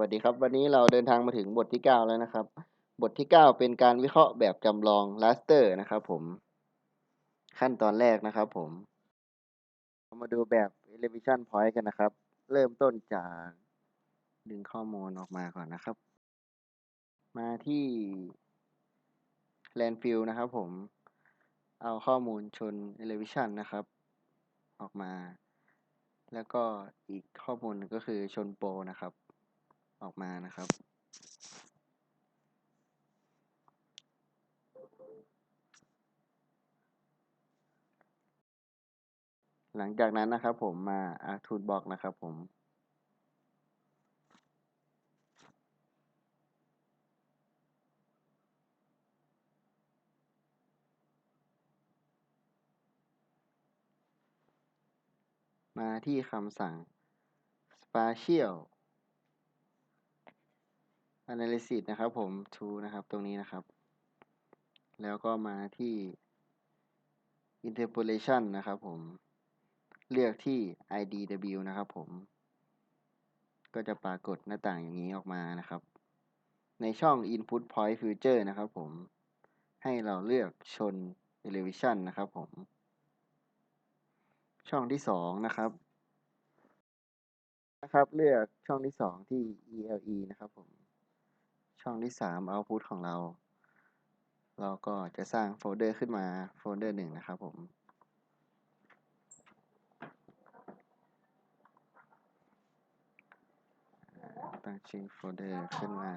วัสดีครับ วันนี้เราเดินทางมาถึงบทที่ 9 แล้วนะครับ บทที่ 9 เป็นการวิเคราะห์แบบจำลอง raster นะครับผม ขั้นตอนแรกนะครับผม เรามาดูแบบ elevation point กันนะครับ เริ่มต้นจากดึงข้อมูลออกมาก่อนนะครับ มาที่ landfill นะครับผม เอาข้อมูลชน elevation นะครับ ออกมา แล้วก็อีกข้อมูลก็คือชนโปรนะครับ ออกมานะครับ หลังจากนั้นนะครับผมมา a r t o o l box นะครับผมมาที่คำสั่ง spatial analysis นะครับผม to นะครับตรงนี้นะครับ แล้วก็มาที่ interpolation นะครับผม เลือกที่ idw นะครับผม ก็จะปรากฏหน้าต่างอย่างนี้ออกมานะครับ ในช่อง input point future นะครับผม ให้เราเลือกชน elevation นะครับผม ช่องที่สองนะครับนะครับ เลือกช่องที่สองที่ ELE นะครับผม ช่องที่สาม output ของเรา เราก็จะสร้างโฟลเดอร์ขึ้นมาโฟลเดอร์หนึ่งนะครับผม ตั้งชื่อโฟลเดอร์ขึ้นมา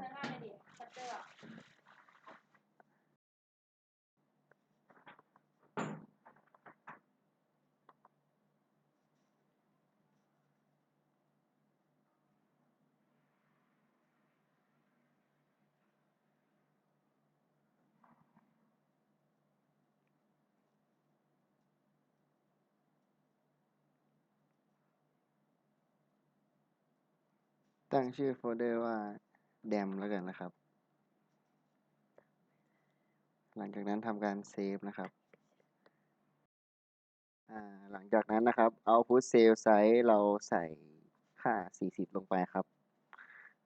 ตั้งชื่อโฟลเดอร์ว่า dam แล้วกันนะครับ หลังจากนั้นทำการเซฟนะครับ หลังจากนั้นนะครับ output cell size เราใส่ค่า 40 ลงไปครับ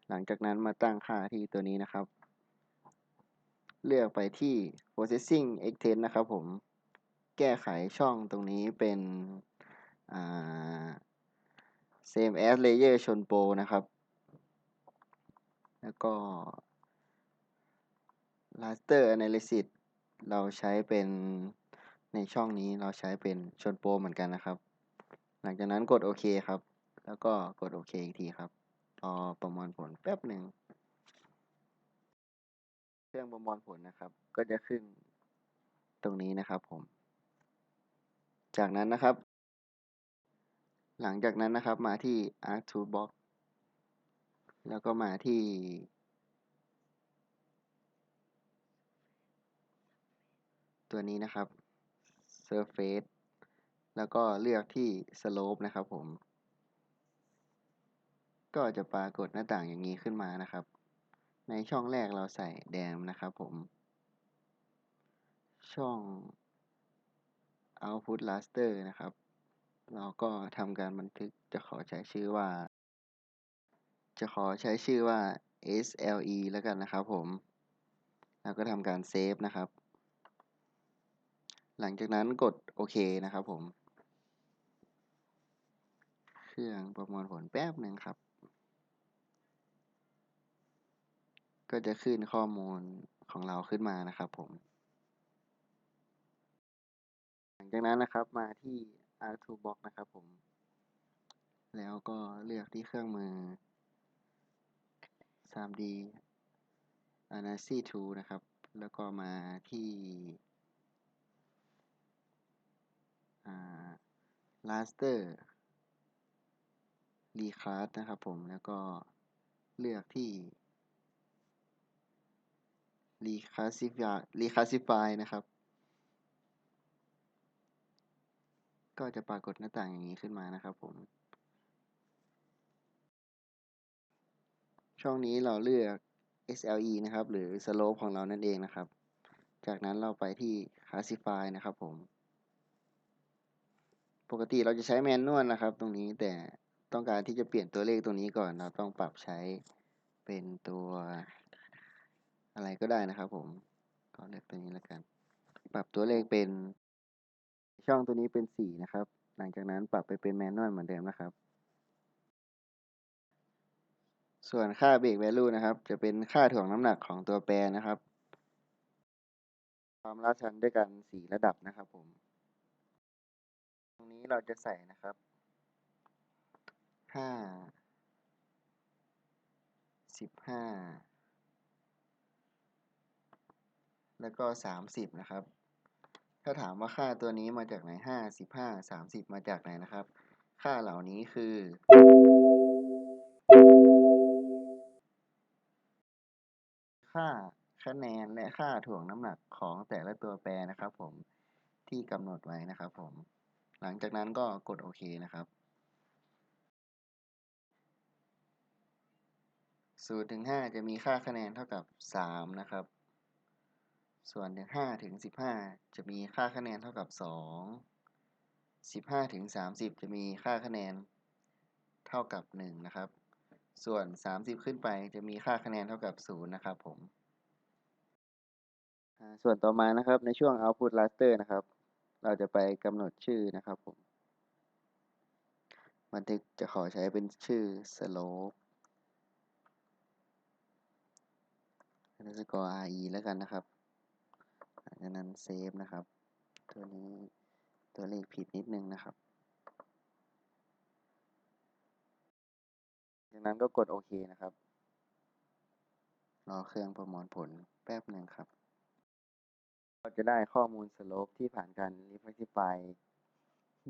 หลังจากนั้นมาตั้งค่าที่ตัวนี้นะครับ เลือกไปที่ processing extend นะครับผม แก้ไขช่องตรงนี้เป็น same as layer ชนโปรนะครับ แล้วก็ raster analysis เราใช้เป็นในช่องนี้เราใช้เป็นชนโปรเหมือนกันนะครับ หลังจากนั้นกดโอเคครับ แล้วก็กดโอเคอีกทีครับรอประมวลผลแป๊บหนึ่งเครื่องประมวลผลนะครับ ก็จะขึ้นตรงนี้นะครับผม จากนั้นนะครับ หลังจากนั้นนะครับมาที่ Arc Toolbox แล้วก็มาที่ ตัวนี้นะครับ Surface แล้วก็เลือกที่ Slope นะครับผม ก็จะปรากฏหน้าต่างอย่างนี้ขึ้นมานะครับ ในช่องแรกเราใส่แดมนะครับผม ช่อง output raster นะครับ เราก็ทำการบันทึกจะขอใช้ชื่อว่า จะขอใช้ชื่อว่า SLE แล้วกันนะครับผม แล้วก็ทำการเซฟนะครับ หลังจากนั้นกดโอเคนะครับผม เครื่องประมวลผลแป๊บหนึ่งครับ ก็จะขึ้นข้อมูลของเราขึ้นมานะครับผม หลังจากนั้นนะครับมาที่ R2 Box นะครับผม แล้วก็เลือกที่เครื่องมือ 3D Analysis Tool นะครับ แล้วก็มาที่ raster recast นะครับผม แล้วก็เลือกที่ reclassify reclassify นะครับ ก็จะปรากฏหน้าต่างอย่างนี้ขึ้นมานะครับผม ช่องนี้เราเลือก SLE นะครับ หรือ slope ของเรานั่นเองนะครับ จากนั้นเราไปที่ classify นะครับผม ปกติเราจะใช้แมนนวลนะครับ ตรงนี้แต่ต้องการที่จะเปลี่ยนตัวเลขตรงนี้ก่อนเราต้องปรับใช้เป็นตัวอะไรก็ได้นะครับ ผมก็เลือกตัวนี้แล้วกัน ปรับตัวเลขเป็นช่องตัวนี้เป็นสี่นะครับ หลังจากนั้นปรับไปเป็นแมนนวลเหมือนเดิมนะครับ ส่วนค่าเบรกแวลูนะครับ จะเป็นค่าถ่วงน้ำหนักของตัวแปรนะครับ ความลาดชันด้วยกันสีระดับนะครับผม ตรงนี้เราจะใส่นะครับห้าสิบห้าแล้วก็สามสิบนะครับ ถ้าถามว่าค่าตัวนี้มาจากไหนห้าสิบห้าสามสิบมาจากไหนนะครับ ค่าเหล่านี้คือ ค่าคะแนนและค่าถ่วงน้ำหนักของแต่ละตัวแปรนะครับผมที่กำหนดไว้นะครับผม หลังจากนั้นก็กดโอเคนะครับศูนย์ถึงห้าจะมีค่าคะแนนเท่ากับสามนะครับ ส่วนถึงห้าถึงสิบห้าจะมีค่าคะแนนเท่ากับสองสิบห้าถึงสามสิบจะมีค่าคะแนนเท่ากับหนึ่งนะครับ ส่วนสามสิบขึ้นไปจะมีค่าคะแนนเท่ากับศูนย์นะครับผม ส่วนต่อมานะครับในช่วง output raster นะครับ เราจะไปกำหนดชื่อนะครับผมบันทึกจะขอใช้เป็นชื่อ slope underscore re แล้วกันนะครับหลังจากนั้นเซฟนะครับ ตัวนี้ตัวเลขผิดนิดนึงนะครับ จากนั้นก็กดโอเคนะครับ รอเครื่องประมวลผลแป๊บหนึ่งครับเราจะได้ข้อมูลสโลปที่ผ่านการ refactor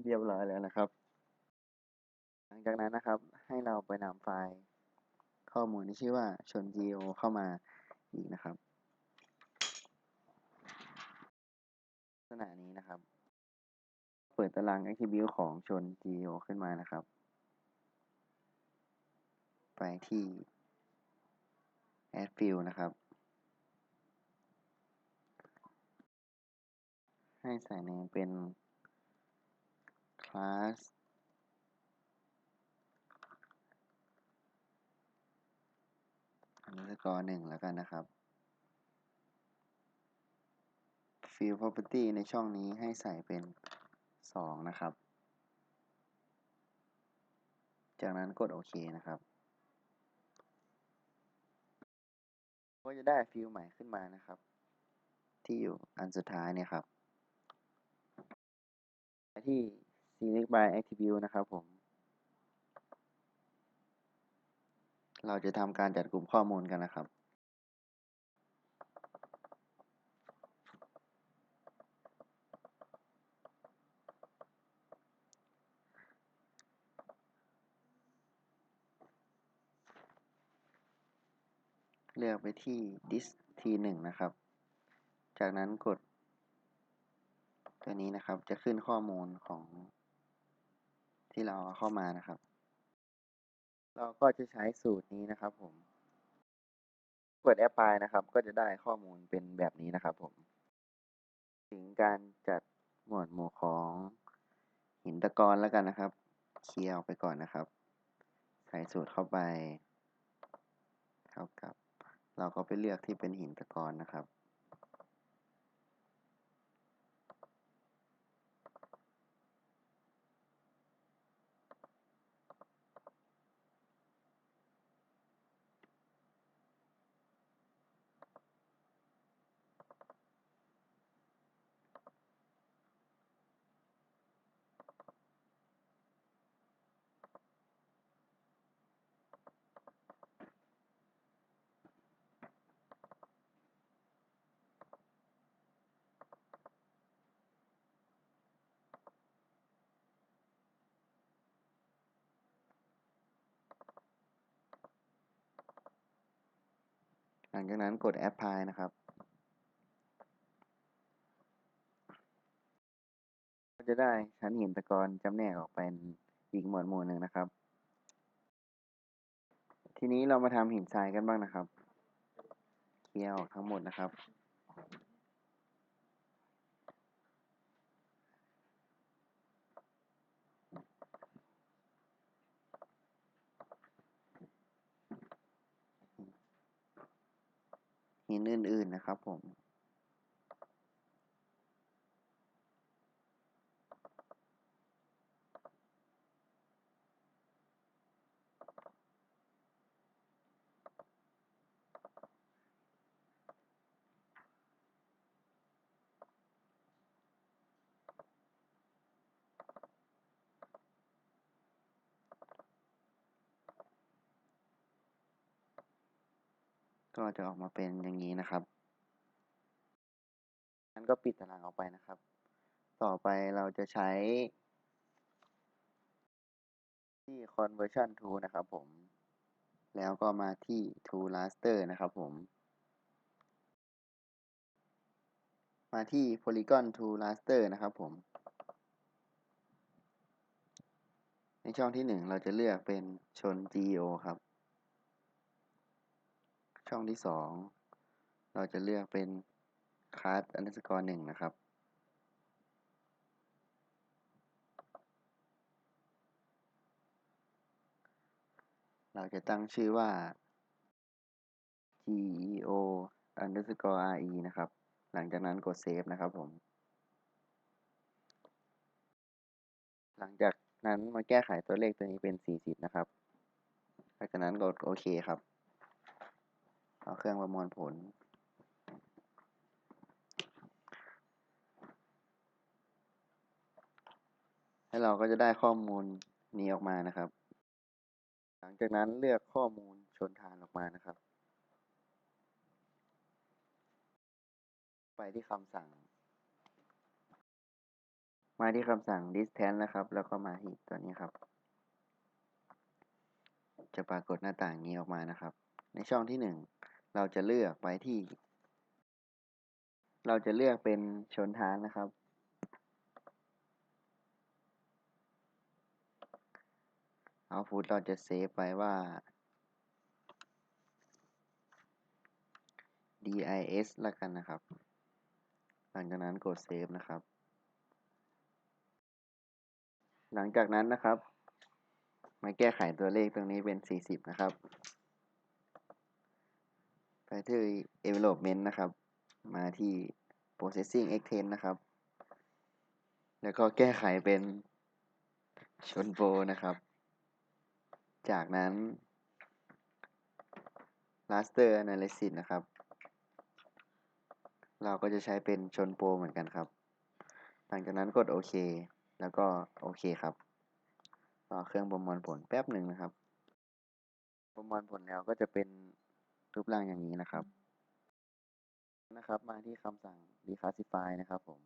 เรียบร้อยแล้วนะครับ หลังจากนั้นนะครับ ให้เราไปนำไฟล์ข้อมูลที่ชื่อว่าชน geo เข้ามาอีกนะครับลักษณะนี้นะครับ เปิดตาราง attribute ของชน geo ขึ้นมานะครับ ไปที่ add field นะครับ ให้ใส่เนเป็น class underscore หนึ่งแล้วกันนะครับ field property ในช่องนี้ให้ใส่เป็นสองนะครับ จากนั้นกดโอเคนะครับ ก็จะได้ฟิลใหม่ขึ้นมานะครับ ที่อยู่อันสุดท้ายเนี่ยครับที่ select by attribute นะครับผม เราจะทำการจัดกลุ่มข้อมูลกันนะครับ เลือกไปที่ disk t1 นะครับ จากนั้นกด ตัวนี้นะครับจะขึ้นข้อมูลของ ที่เราเอาเข้ามานะครับ เราก็จะใช้สูตรนี้นะครับผม กด apply นะครับ ก็จะได้ข้อมูลเป็นแบบนี้นะครับผม ถึงการจัดหมวดหมู่ของหินตะกอนแล้วกันนะครับ เคลียร์ออกไปก่อนนะครับ ใส่สูตรเข้าไป เท่ากับ เราก็ไปเลือกที่เป็นหินตะกอนนะครับ หลังจากนั้นกด apply นะครับก็จะได้ชั้นหินตะกอนจำแนกออกเป็นอีกหมวดหมู่หนึ่งนะครับ ทีนี้เรามาทำหินทรายกันบ้างนะครับ เคลียร์ออกทั้งหมดนะครับ หินอื่น ๆ นะครับผม ก็จะออกมาเป็นอย่างนี้นะครับนั้นก็ปิดตารางออกไปนะครับ ต่อไปเราจะใช้ที่ conversion tool นะครับผม แล้วก็มาที่ tool raster นะครับผม มาที่ polygon tool raster นะครับผม ในช่องที่หนึ่งเราจะเลือกเป็นชน geo ครับ ช่องที่สองเราจะเลือกเป็น cast underscore หนึ่งนะครับ เราจะตั้งชื่อว่า geo underscore re นะครับ หลังจากนั้นกด save นะครับผม หลังจากนั้นมาแก้ไขตัวเลขตัวนี้เป็น 40 นะครับ หลังจากนั้นกดโอเคครับ เอาเครื่องประมวลผลแล้วเราก็จะได้ข้อมูลนี้ออกมานะครับ หลังจากนั้นเลือกข้อมูลชนฐานออกมานะครับ ไปที่คำสั่ง มาที่คำสั่ง distance นะครับ แล้วก็มาที่ตัวนี้ครับจะปรากฏหน้าต่างนี้ออกมานะครับ ในช่องที่หนึ่ง เราจะเลือกไปที่ เราจะเลือกเป็นชนฐานนะครับ output เราจะเซฟไปว่า dis แล้วกันนะครับ หลังจากนั้นกดเซฟนะครับ หลังจากนั้นนะครับ มาแก้ไขตัวเลขตรงนี้เป็น 40 นะครับ ไปที่ envelopment นะครับ มาที่ processing extend นะครับ แล้วก็แก้ไขเป็นชนโปรนะครับ จากนั้น raster analysis นะครับ เราก็จะใช้เป็นชนโปรเหมือนกันครับ หลังจากนั้นกดโอเค แล้วก็โอเคครับ รอเครื่องประมวลผลแป๊บหนึ่งนะครับ ประมวลผลแล้วก็จะเป็น รูปร่างอย่างนี้นะครับ นะครับ มาที่คำสั่ง declassify นะครับผม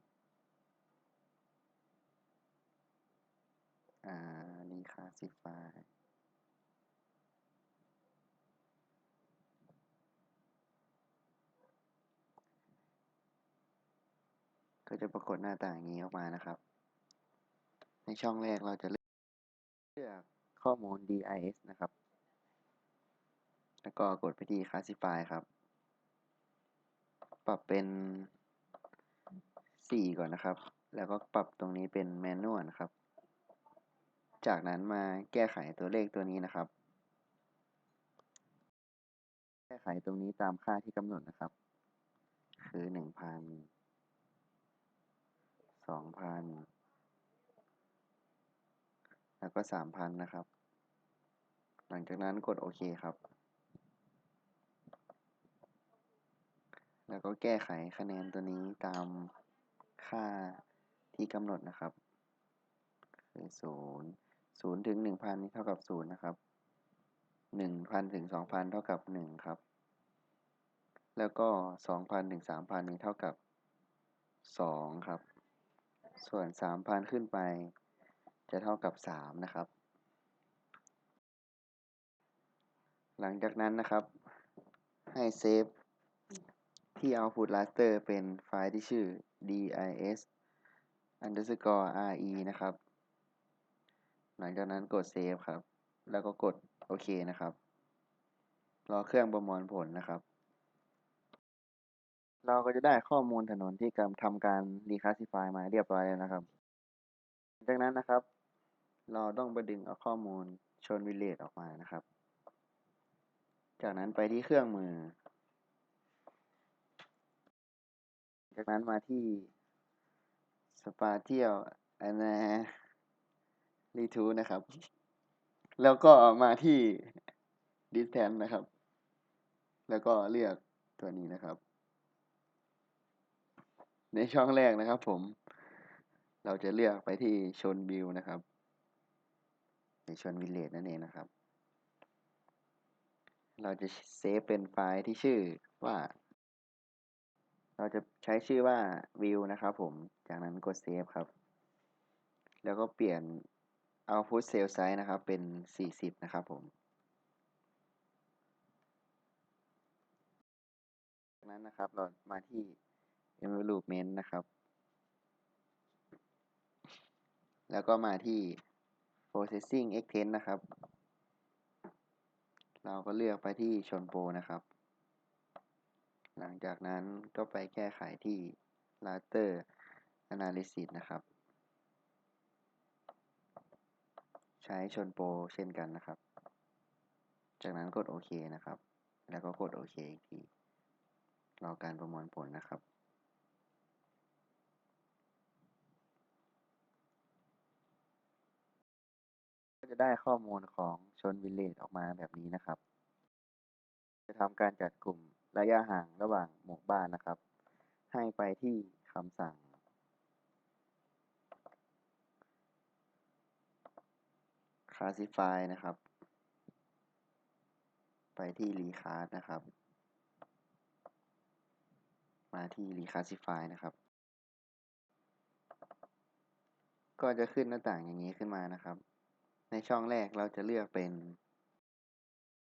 อ่า declassify ก็จะปรากฏหน้าต่างอย่างนี้ออกมานะครับ ในช่องแรกเราจะเลือกข้อมูล dis นะครับ แล้วก็กดไปที่ classify ครับ ปรับเป็น 4 ก่อนนะครับ แล้วก็ปรับตรงนี้เป็น manual นะครับ จากนั้นมาแก้ไขตัวเลขตัวนี้นะครับ แก้ไขตรงนี้ตามค่าที่กำหนดนะครับ คือ 1,000 2,000 แล้วก็ 3,000 นะครับ หลังจากนั้นกดโอเคครับ แล้วก็แก้ไขคะแนนตัวนี้ตามค่าที่กำหนดนะครับ คือศูนย์ศูนย์ถึงหนึ่งพันเท่ากับศูนย์นะครับหนึ่งพันถึงสองพันเท่ากับหนึ่งครับ แล้วก็สองพันถึงสามพันนี้เท่ากับสองครับ ส่วนสามพันขึ้นไป จะเท่ากับสามนะครับ หลังจากนั้นนะครับ ให้เซฟ ที่ output raster เป็นไฟล์ที่ชื่อ dis underscore re นะครับ หลังจากนั้นกด save ครับ แล้วก็กดโอเคนะครับ รอเครื่องประมวลผลนะครับ เราก็จะได้ข้อมูลถนนที่กำทำการ declassify มาเรียบร้อยแล้วนะครับ จากนั้นนะครับ เราต้องไปดึงเอาข้อมูลชนวิเลตออกมานะครับ จากนั้นไปที่เครื่องมือ จากนั้นมาที่ spatial analysis นะครับ แล้วก็มาที่ distance นะครับ แล้วก็เลือกตัวนี้นะครับ ในช่องแรกนะครับผม เราจะเลือกไปที่ชนวิวนะครับ ในชนวิลเลจนั่นเองนะครับ เราจะเซฟเป็นไฟล์ที่ชื่อว่า เราจะใช้ชื่อว่า view นะครับผม จากนั้นกดเซฟครับ แล้วก็เปลี่ยน output cell size นะครับ เป็น 40 นะครับผม จากนั้นนะครับ เรามาที่ envelopement นะครับ แล้วก็มาที่ processing extend นะครับ เราก็เลือกไปที่ชนโปนะครับ หลังจากนั้นก็ไปแก้ไขที่ raster analysis นะครับ ใช้ชนโปรเช่นกันนะครับ จากนั้นกดโอเคนะครับ แล้วก็กดโอเคอีกที รอการประมวลผลนะครับก็จะได้ข้อมูลของชนวิลเลจออกมาแบบนี้นะครับ จะทำการจัดกลุ่ม ระยะห่างระหว่างหมู่บ้านนะครับ ให้ไปที่คำสั่ง classify นะครับ ไปที่ recast นะครับ มาที่ reclassify นะครับ ก็จะขึ้นหน้าต่างอย่างนี้ขึ้นมานะครับ ในช่องแรกเราจะเลือกเป็น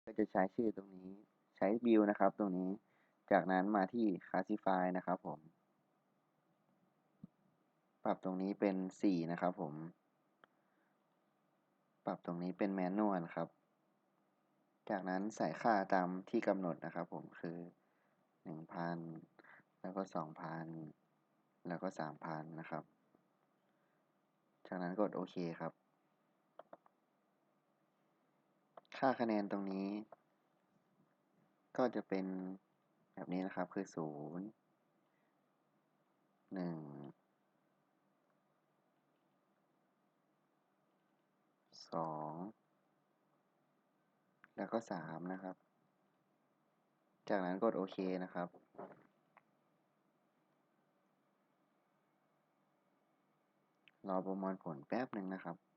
ก็จะใช้ชื่อตรงนี้ ใช้ view นะครับ ตรงนี้ จากนั้นมาที่ classify นะครับผม ปรับตรงนี้เป็น 4 นะครับผม ปรับตรงนี้เป็น manual ครับ จากนั้นใส่ค่าตามที่กำหนดนะครับผมคือ 1,000 แล้วก็ 2,000 แล้วก็ 3,000 นะครับ จากนั้นกดโอเคครับ ค่าคะแนนตรงนี้ ก็จะเป็นแบบนี้นะครับ คือ0 1 2แล้วก็3นะครับ จากนั้นกดโอเคนะครับรอประมวลผลแป๊บหนึ่งนะครับ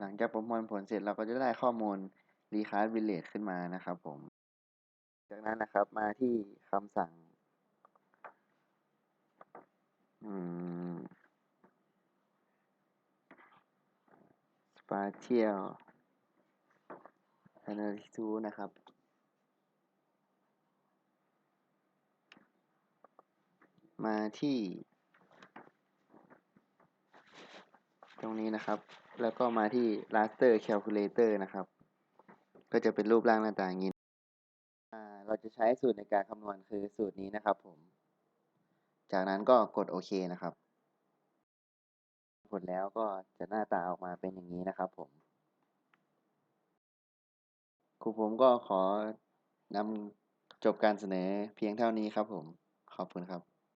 หลังจากประมวลผลเสร็จเราก็จะได้ข้อมูล recast village ขึ้นมานะครับผม จากนั้นนะครับมาที่คำสั่งอืม spatial analysis นะครับมาที่ ตรงนี้นะครับ แล้วก็มาที่ raster calculator นะครับ ก็จะเป็นรูปร่างหน้าตาอย่างนี้เราจะใช้สูตรในการคำนวณคือสูตรนี้นะครับ ผม จากนั้นก็กดโอเคนะครับผลแล้วก็จะหน้าตาออกมาเป็นอย่างนี้นะครับผมครูผมก็ขอนำจบการเสนอเพียงเท่านี้ครับผม ขอบคุณครับ